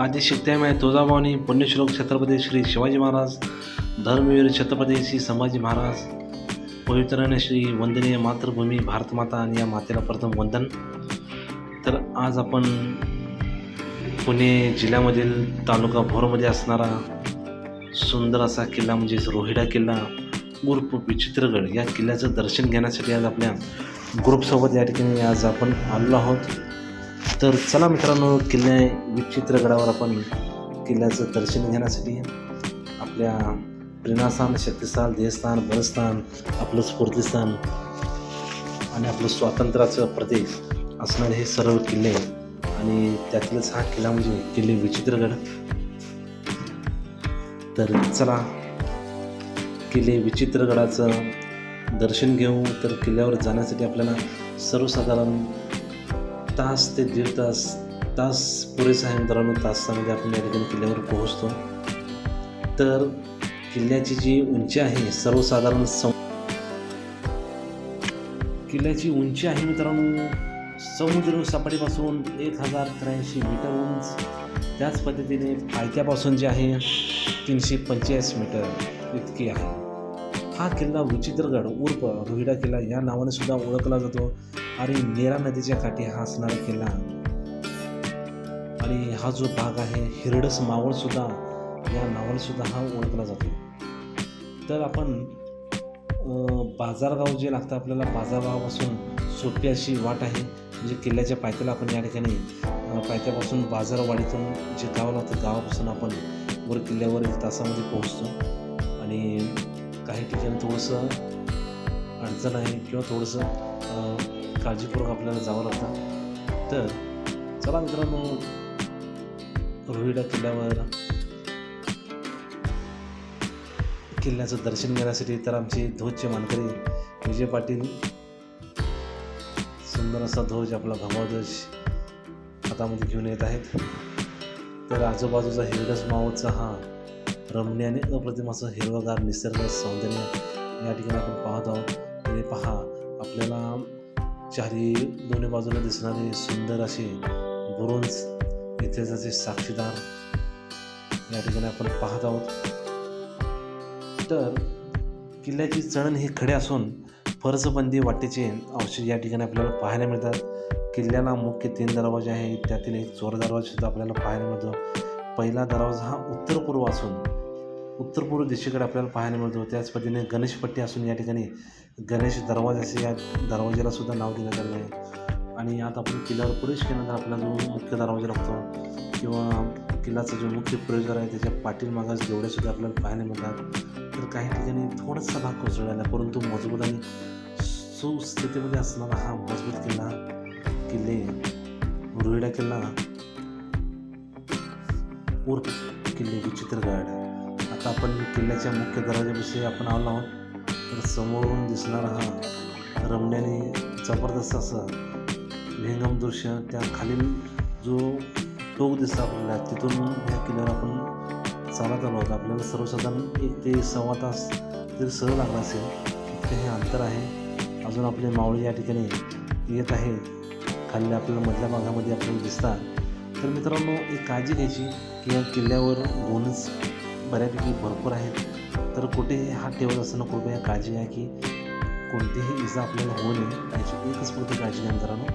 आदी शिकत्यामय तुळजाभवानी पुण्यश्लोक छत्रपती श्री शिवाजी महाराज धर्मवीर छत्रपती श्री संभाजी महाराज पवित्राने श्री वंदनीय मातृभूमी भारतमाता आणि या मातेला प्रथम वंदन. तर आज आपण पुणे जिल्ह्यामधील तालुका भोरमध्ये असणारा सुंदर असा किल्ला म्हणजेच रोहिडा किल्ला उर्फ विचित्रगड या किल्ल्याचं दर्शन घेण्यासाठी आज आपल्या ग्रुपसोबत या ठिकाणी आज आपण आलेलो आहोत. तर चला मित्रांनो किल्ल्या विचित्रगडावर आपण किल्ल्याचं दर्शन घेण्यासाठी आपल्या प्रेरणास्थान शक्तिस्थान देहस्थान बलस्थान आपलं स्फूर्तिस्थान आणि आपलं स्वातंत्र्याचं प्रदेश असणारे हे सर्व किल्ले. आणि त्यातीलच हा किल्ला म्हणजे किल्ले विचित्रगड तर चला किल्ले विचित्रगडाचं दर्शन घेऊ. तर किल्ल्यावर जाण्यासाठी आपल्याला सर्वसाधारण तास ते दीड तास तास पुरेसा आहे मित्रांनो तासामध्ये आपण या ठिकाणी किल्ल्यावर पोहोचतो. तर किल्ल्याची जी उंची आहे सर्वसाधारण सौ किल्ल्याची उंची आहे मित्रांनो समुद्र सपाटीपासून एक हजार त्र्याऐंशी मीटर उंच. त्याच पद्धतीने पायथ्यापासून जे आहे तीनशे पंचेचाळीस मीटर इतकी आहे. हा किल्ला विचित्रगड उर्फ रोहिडा किल्ला या नावाने सुद्धा ओळखला जातो. आणि नेरा नदीच्या काठी हा असणारा किल्ला आणि हा जो भाग आहे हिरडस मावळसुद्धा या नावालसुद्धा हा ओळखला जातो. तर आपण बाजारगाव जे लागतं आपल्याला बाजारगावापासून सोपी अशी वाट आहे. म्हणजे किल्ल्याच्या पायथ्याला आपण या ठिकाणी पायथ्यापासून बाजारवाडीतून जे गाव लागतं गावापासून आपण वर किल्ल्यावर तासामध्ये पोहोचतो. आणि काही ठिकाणी थोडंसं अडचण आहे किंवा थोडंसं काळजीपूर्वक आपल्याला जावं लागतं. तर चला मित्रांनो रोहिडा किल्ल्यावर किल्ल्याचं दर्शन घेण्यासाठी तर आमचे ध्वजचे मानकरी विजय पाटील सुंदर असा ध्वज आपला भगवाध्वज हातामध्ये घेऊन येत आहेत. तर आजूबाजूचा हिरडस मावळचा हा रमणीय आणि अप्रतिम असं हिरवगार निसर्ग सौंदर्य या ठिकाणी आपण पाहत आहोत. आणि पहा आपल्याला चारी दोन्ही बाजूला दिसणारे सुंदर असे बुरुंज इतिहासाचे साक्षीदार या ठिकाणी आपण पाहत आहोत. तर किल्ल्याची चढण ही खडे असून फरसबंदी वाटेचे अवशेष या ठिकाणी आपल्याला पाहायला मिळतात. किल्ल्याला मुख्य तीन दरवाजे आहेत. त्यातील एक चोर दरवाजा सुद्धा आपल्याला पाहायला मिळतो. पहिला दरवाजा हा उत्तर पूर्व असून उत्तर पूर्व दिशेकडे आपल्याला पाहायला मिळतो. त्याच पद्धतीने गणेशपट्टी असून या ठिकाणी गणेश दरवाजा असे या दरवाजाला सुद्धा नाव देण्यात आलं आहे. आणि यात आपण किल्ल्यावर प्रवेश केल्यानंतर आपला जो मुख्य दरवाजा लागतो किंवा किल्ल्याचा जो मुख्य प्रवेशद्वार आहे त्याच्या पाटील मागास जेवढ्यासुद्धा आपल्याला पाहायला मिळतात तर काही ठिकाणी थोडासा भाग कोसळलेला आहे. परंतु मजबूत आणि सुस्थितीमध्ये असणारा हा मजबूत किल्ला किल्ले रुईडा किल्ला उर्फ किल्ले विचित्रगड आता आपण किल्ल्याच्या मुख्य दरवाजाविषयी आपण आलो आहोत. तर समोरून दिसणारा हा रमण्याने जबरदस्त असं विहंगम दृश्य. त्या खालील जो टोक दिसतो आपल्याला तिथून ह्या किल्ल्यावर आपण चालत आलो आहोत. आपल्याला सर्वसाधारण एक ते सव्वा तास तरी सहज लागला असेल इतकं हे अंतर आहे. अजून आपले मावळे या ठिकाणी येत आहे खाली आपल्याला मधल्या भागामध्ये आपल्याला दिसतात. तर मित्रांनो एक काळजी घ्यायची की या किल्ल्यावर बोनस बऱ्यापैकी भरपूर आहेत. तर कुठेही हात ठेवत असताना कृपया काळजी घ्या की कोणतीही इजा आपल्याला होऊ नये याची एकच फक्त काळजी घ्या मित्रांनो.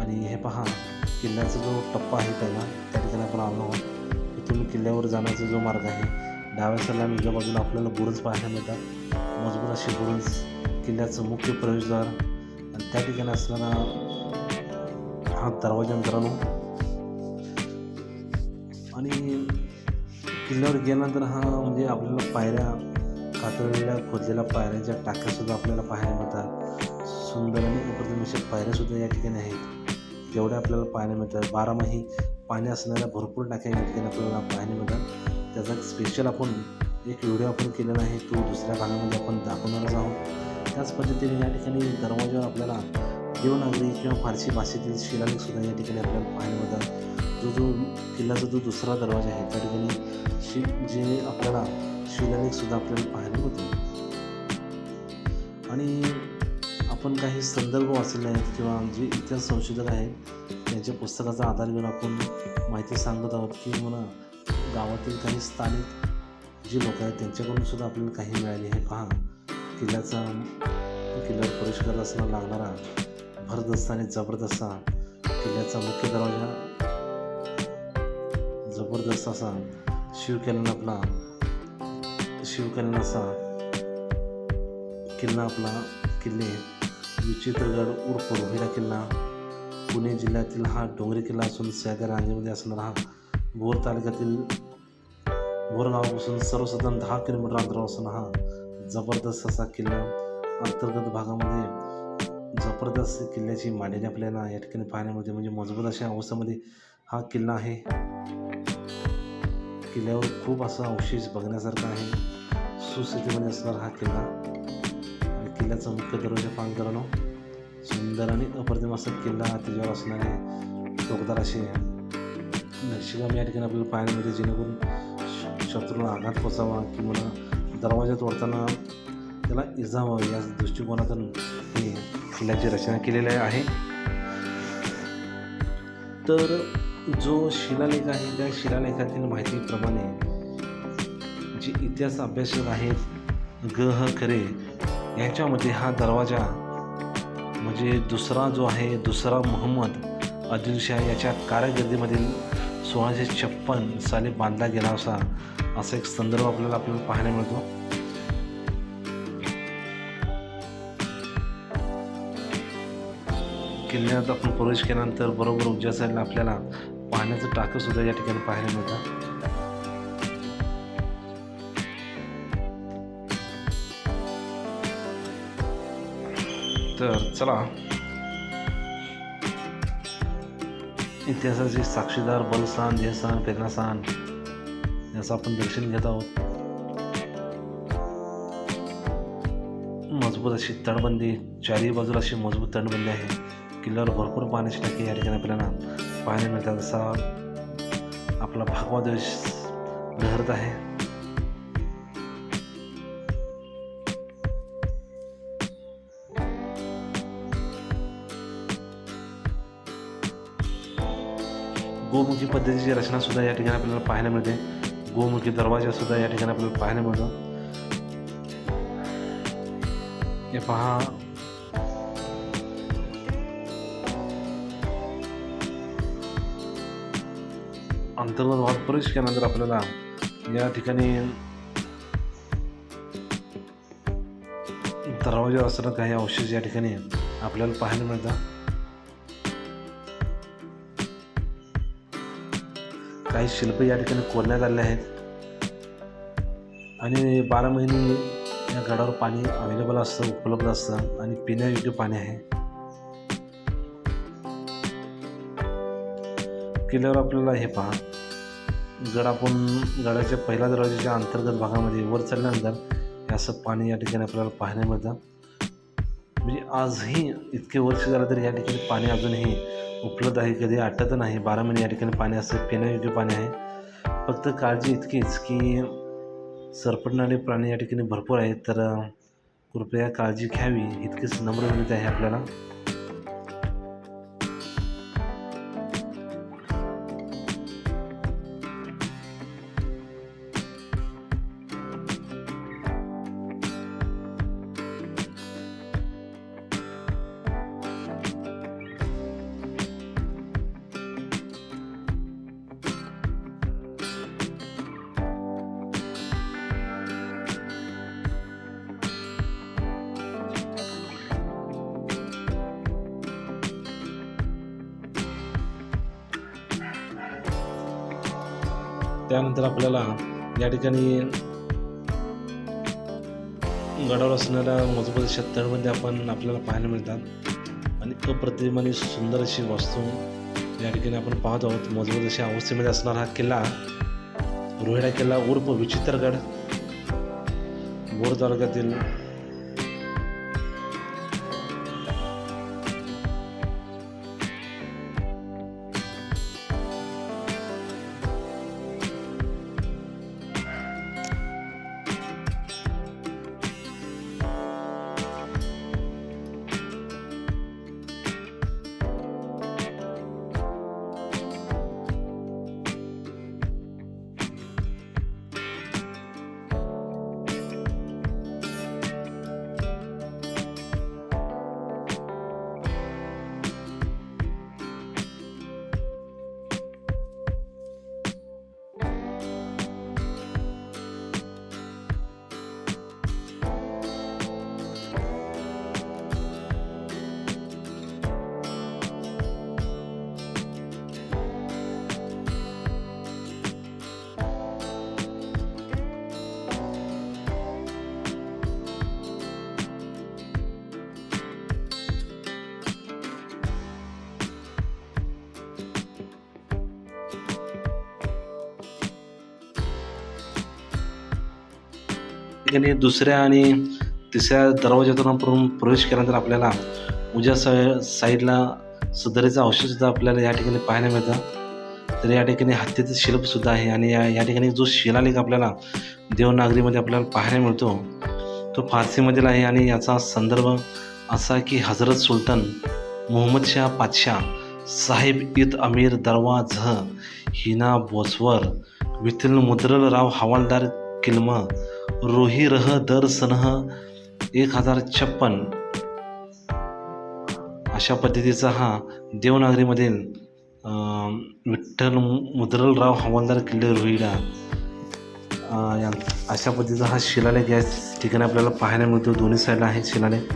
आणि हे पहा किल्ल्याचा जो टप्पा आहे त्याला त्या ठिकाणी आपण आलो आहोत. इथून किल्ल्यावर जाण्याचा जो मार्ग आहे डाव्या साईडला उजव्या बाजूला आपल्याला बुरुज पाहायला मिळतात. मजबूत असे बुरुज किल्ल्याचं मुख्य प्रवेशद्वार आणि त्या ठिकाणी असणारा हा दरवाजा मित्रांनो. आणि किल्ल्यावर गेल्यानंतर हा म्हणजे आपल्याला पायऱ्या कातळलेल्या खोदलेल्या पायऱ्याच्या टाक्यासुद्धा आपल्याला पाहायला मिळतात. सुंदर आणि अप्रतिम अशा पायऱ्यासुद्धा या ठिकाणी आहेत. जेवढ्या आपल्याला पाहायला मिळतात. बारामाही पाणी असणाऱ्या भरपूर टाक्या या ठिकाणी आपल्याला पाहायला मिळतात. त्याचा एक स्पेशल आपण एक व्हिडिओ आपण केलेला आहे. तो दुसऱ्या भागामध्ये आपण दाखवणारच आहोत. त्याच पद्धतीने या ठिकाणी दरवाजावर आपल्याला देवनागरी किंवा फारसी भाषेतील शिलालेखसुद्धा या ठिकाणी आपल्याला पाहायला मिळतात. जो जो किल्ल्याचा जो दुसरा दरवाजा आहे त्या ठिकाणी शि जे आपल्याला शिलालेखसुद्धा आपल्याला पाहायला मिळतो. आणि आपण काही संदर्भ वाचलेले आहेत किंवा जे इतिहास संशोधक आहेत त्यांच्या पुस्तकाचा आधार घेऊन आपण माहिती सांगत आहोत की म्हणा गावातील काही स्थानिक जी लोक आहेत त्यांच्याकडून सुद्धा आपल्याला काही मिळाले हे पहा किल्ल्याचा किल्ल्यावर प्रवेश करत असताना लागणारा भरदस्त आणि जबरदस्त किल्ल्याचा मुख्य दरवाजा जबरदस्त असा शिवकिल्ल्यानं आपला शिवकल्याण असा किल्ला आपला किल्ले विचित्रगड उर्फ रोहिडा किल्ला. पुणे जिल्ह्यातील हा डोंगरी किल्ला असून सह्याद्री रांगेमध्ये असणारा हा भोर तालुक्यातील भोर गावापासून सर्वसाधारण दहा किलोमीटर अंतरावर असून हा जबरदस्त असा किल्ला अंतर्गत भागामध्ये जबरदस्त किल्ल्याची मांडणी आपल्याला या ठिकाणी पाहण्यामध्ये म्हणजे मजबूत अशा अवस्थेमध्ये हा किल्ला आहे. किल्ल्यावर खूप असा अवशेष बघण्यासारखा आहे. सुस्थितीमध्ये असणारा हा किल्ला. आणि किल्ल्याचा मुख्य दरवाजा पान करणं सुंदर आणि अप्रतिम असा किल्ला त्याच्यावर असणारे टोकदार असे नक्षीकाम या ठिकाणी आपल्याला पाहायला मिळते जेणेकरून श- शत्रूला आघात पोचावा किंवा दरवाजा तोडताना त्याला इजा व्हावी. या दृष्टिकोनातून हे किल्ल्याची रचना केलेली आहे. तर जो शिलालेख आहे त्या शिलालेखातील माहितीप्रमाणे जे इतिहास अभ्यासक आहेत ग ह खरे यांच्यामध्ये हा दरवाजा म्हणजे दुसरा जो आहे दुसरा मोहम्मद आदिलशाह याच्या कारकिर्दीमधील सोळाशे छप्पन साली बांधला गेला असा असा एक संदर्भ आपल्याला आपल्याला पाहायला मिळतो. किल्ल्यात आपण प्रवेश केल्यानंतर बरोबर उज्ज्या साईडला आपल्याला पाण्याचं टाकं सुद्धा या ठिकाणी पाहायला मिळतं. तर चला. इतिहासाचे साक्षीदार बलसान देहसान प्रेरणास्थान याचं आपण दर्शन घेत आहोत. मजबूत अशी तटबंदी चारही बाजूला अशी मजबूत तटबंदी आहे. किल्ल्यावर भरपूर पाण्याची टाकी या ठिकाणी आपल्याला पाहायला मिळतात जसा आपला भगवा देश लहरत आहे. गोमुखी पद्धतीची रचना सुद्धा या ठिकाणी आपल्याला पाहायला मिळते. गोमुखी दरवाजा सुद्धा या ठिकाणी आपल्याला पाहायला मिळतो. हे पहा. अंतर्गत भागात प्रवेश केल्यानंतर आपल्याला या ठिकाणी दरवाजा असताना काही अवशेष या ठिकाणी आपल्याला पाहायला मिळतात. काही शिल्प या ठिकाणी कोरण्यात आले आहेत. आणि बारा महिने या गडावर पाणी अवेलेबल असतं उपलब्ध असतं. आणि पिण्यायोग्य पाणी आहे. केल्यावर आपल्याला हे पहा. गड आपण गडाच्या पहिल्या दरवाजाच्या अंतर्गत भागामध्ये वर चढल्यानंतर हे असं पाणी या ठिकाणी आपल्याला पाहायला मिळतं. म्हणजे आजही इतके वर्ष झालं तरी या ठिकाणी पाणी अजूनही उपलब्ध आहे. कधी आटत नाही. बारा महिने या ठिकाणी पाणी असं पिण्यायोग्य पाणी आहे. फक्त काळजी इतकीच की सरपटणारे प्राणी या ठिकाणी भरपूर आहेत. तर कृपया काळजी घ्यावी. इतकीच नम्र विनंती आहे आपल्याला. त्यानंतर आपल्याला या ठिकाणी गडावर असणाऱ्या मजबूत अशा तळमध्ये आपण आपल्याला पाहायला मिळतात. आणि अप्रतिम आणि सुंदर अशी वास्तू या ठिकाणी आपण पाहत आहोत. मजबूत अशा अवस्थेमध्ये असणारा हा किल्ला रोहिडा किल्ला उर्फ विचित्रगड बोर तालुक्यातील ठिकाणी दुसऱ्या आणि तिसऱ्या दरवाज्यातून आपण प्रवेश केल्यानंतर आपल्याला उज्या स साईडला सुधारेचं औषधसुद्धा आपल्याला या ठिकाणी पाहायला मिळतं. तर या ठिकाणी हत्तीचं शिल्पसुद्धा आहे आणि या या ठिकाणी जो शिलालेख आपल्याला देवनागरीमध्ये आपल्याला पाहायला मिळतो तो फारसीमधील आहे आणि याचा संदर्भ असा की हजरत सुलतान मोहम्मद शाह पातशाह साहेब इत अमीर दरवाज हिना बोसवर विथिल मुद्रल राव हवालदार किल्म रोही रह दर सनह एक हजार छप्पन. अशा पद्धतीचा हा देवनागरीमधील विठ्ठल मुद्रलराव हवालदार किल्ले रोहिडा. या अशा पद्धतीचा हा शिलालेख या ठिकाणी आपल्याला पाहायला मिळतो. दोन्ही साईडला आहे शिलालेख.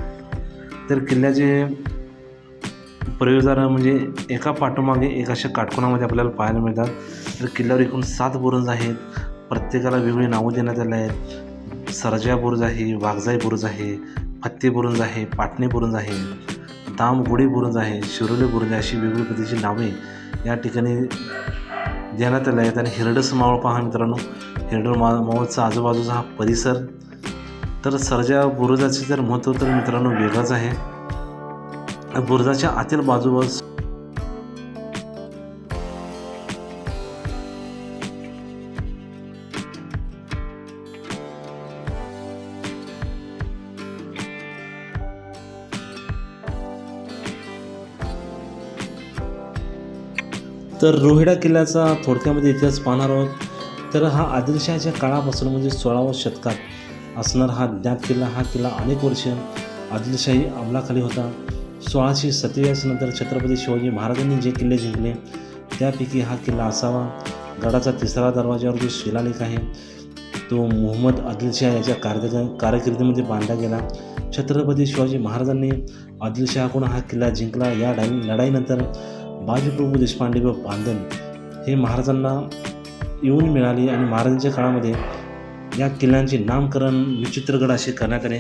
तर किल्ल्याचे प्रयोजन म्हणजे एका पाठोमागे एक अशा काटकोणामध्ये आपल्याला पाहायला मिळतात. तर किल्ल्यावर एकूण सात बुरंज आहेत. प्रत्येकाला वेगळी नावं देण्यात आली आहेत. सरजा बुरुज आहे वाघजाई बुरुज आहे फत्ते बुरुज आहे पाटणी बुरुज आहे दामगुडी बुरुज आहे शिरोली बुरुज आहे अशी वेगवेगळ्या पद्धतीची नावे या ठिकाणी देण्यात आले आहेत. आणि हिरडस मावळ पहा मित्रांनो. हिरडस मा मावळचा आजूबाजूचा हा परिसर. तर सरजा बुरुजाचे जर महत्त्व तर मित्रांनो वेगळंच आहे. बुरुजाच्या आतील बाजूबाजू तर रोहिडा किल्ल्याचा थोडक्यामध्ये इतिहास पाहणार आहोत. तर हा आदिलशहाच्या काळापासून म्हणजे सोळाव्या शतकात असणारा हा ज्ञात किल्ला. हा किल्ला अनेक वर्ष आदिलशाही अंमलाखाली होता. सोळाशे सत्तेचाळीस नंतर छत्रपती शिवाजी महाराजांनी जे किल्ले जिंकले त्यापैकी हा किल्ला असावा. गडाचा तिसरा दरवाजावर जो शिलालेख आहे तो मोहम्मद आदिलशाह याच्या कारकिर्द कारकिर्दीमध्ये बांधला गेला. छत्रपती शिवाजी महाराजांनी आदिलशहाकडून हा किल्ला जिंकला. या डाई लढाईनंतर बाजीप्रभू देशपांडे व बांधन हे महाराजांना येऊन मिळाली आणि महाराजांच्या काळामध्ये या किल्ल्यांचे नामकरण विचित्रगड असे करण्यात आले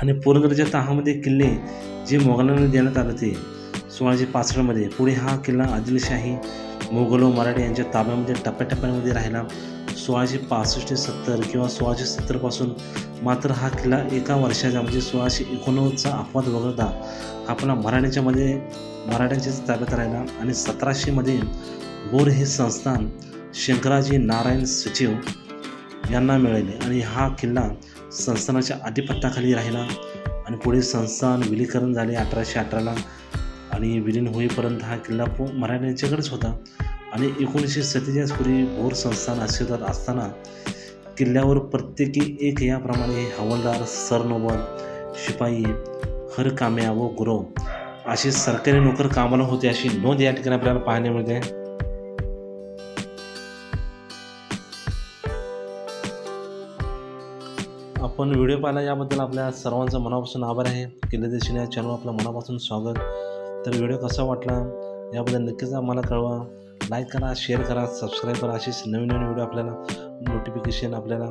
आणि पोरगडच्या तहामध्ये किल्ले जे मोगलांना देण्यात आले ते सोळाशे पासष्टमध्ये. पुढे हा किल्ला आदिलशाही मोगलो मराठी यांच्या ताब्यामध्ये टप्प्याटप्प्यामध्ये राहिला. सोळाशे पासष्ट सत्तर किंवा सोळाशे सत्तरपासून मात्र हा किल्ला एका वर्षाचा म्हणजे सोळाशे एकोणनव्वदचा अपवाद वगळता आपला मराठ्यांच्यामध्ये मराठ्यांच्याच ताब्यात राहिला आणि सतराशेमध्ये बोर हे संस्थान शंकराजी नारायण सचिव यांना मिळाले आणि हा किल्ला संस्थानाच्या आधिपत्याखाली राहिला आणि पुढे संस्थान विलीकरण झाले अठराशे अठराला आणि विलीन होईपर्यंत हा किल्ला पो मराठ्यांच्याकडेच होता. आणि एकोणीसशे सत्तेचाळीस पूर्वी भोर संस्थान अस्तित्वात असताना किल्ल्यावर प्रत्येकी एक याप्रमाणे हवालदार सरनोबत शिपाई हरकाम्या व गुरव असे सरकारी नोकर कामाला होते अशी नोंद या ठिकाणी आपल्याला पाहायला मिळते. आपण व्हिडिओ पाहिला याबद्दल आपल्या सर्वांचं मनापासून आभार आहे. किल्ले देशील या चॅनल आपलं मनापासून स्वागत. तर व्हिडिओ कसा वाटला याबद्दल नक्कीच आम्हाला कळवा. लाईक करा शेअर करा सबस्क्राईब करा. अशीच नवीन नवीन व्हिडिओ आपल्याला नोटिफिकेशन आपल्याला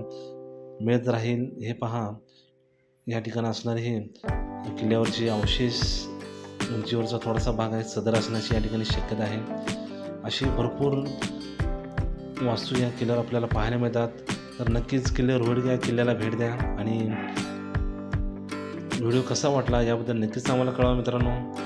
मिळत राहील. हे पहा या ठिकाणी असणारे हे किल्ल्यावरचे अवशेष उंचीवरचा थोडासा भाग आहे सदर असण्याची या ठिकाणी शक्यता आहे. अशी भरपूर वास्तू या किल्ल्यावर आपल्याला पाहायला मिळतात. तर नक्कीच किल्ले रोड द्या किल्ल्याला भेट द्या. आणि व्हिडिओ कसा वाटला याबद्दल नक्कीच आम्हाला कळवा मित्रांनो.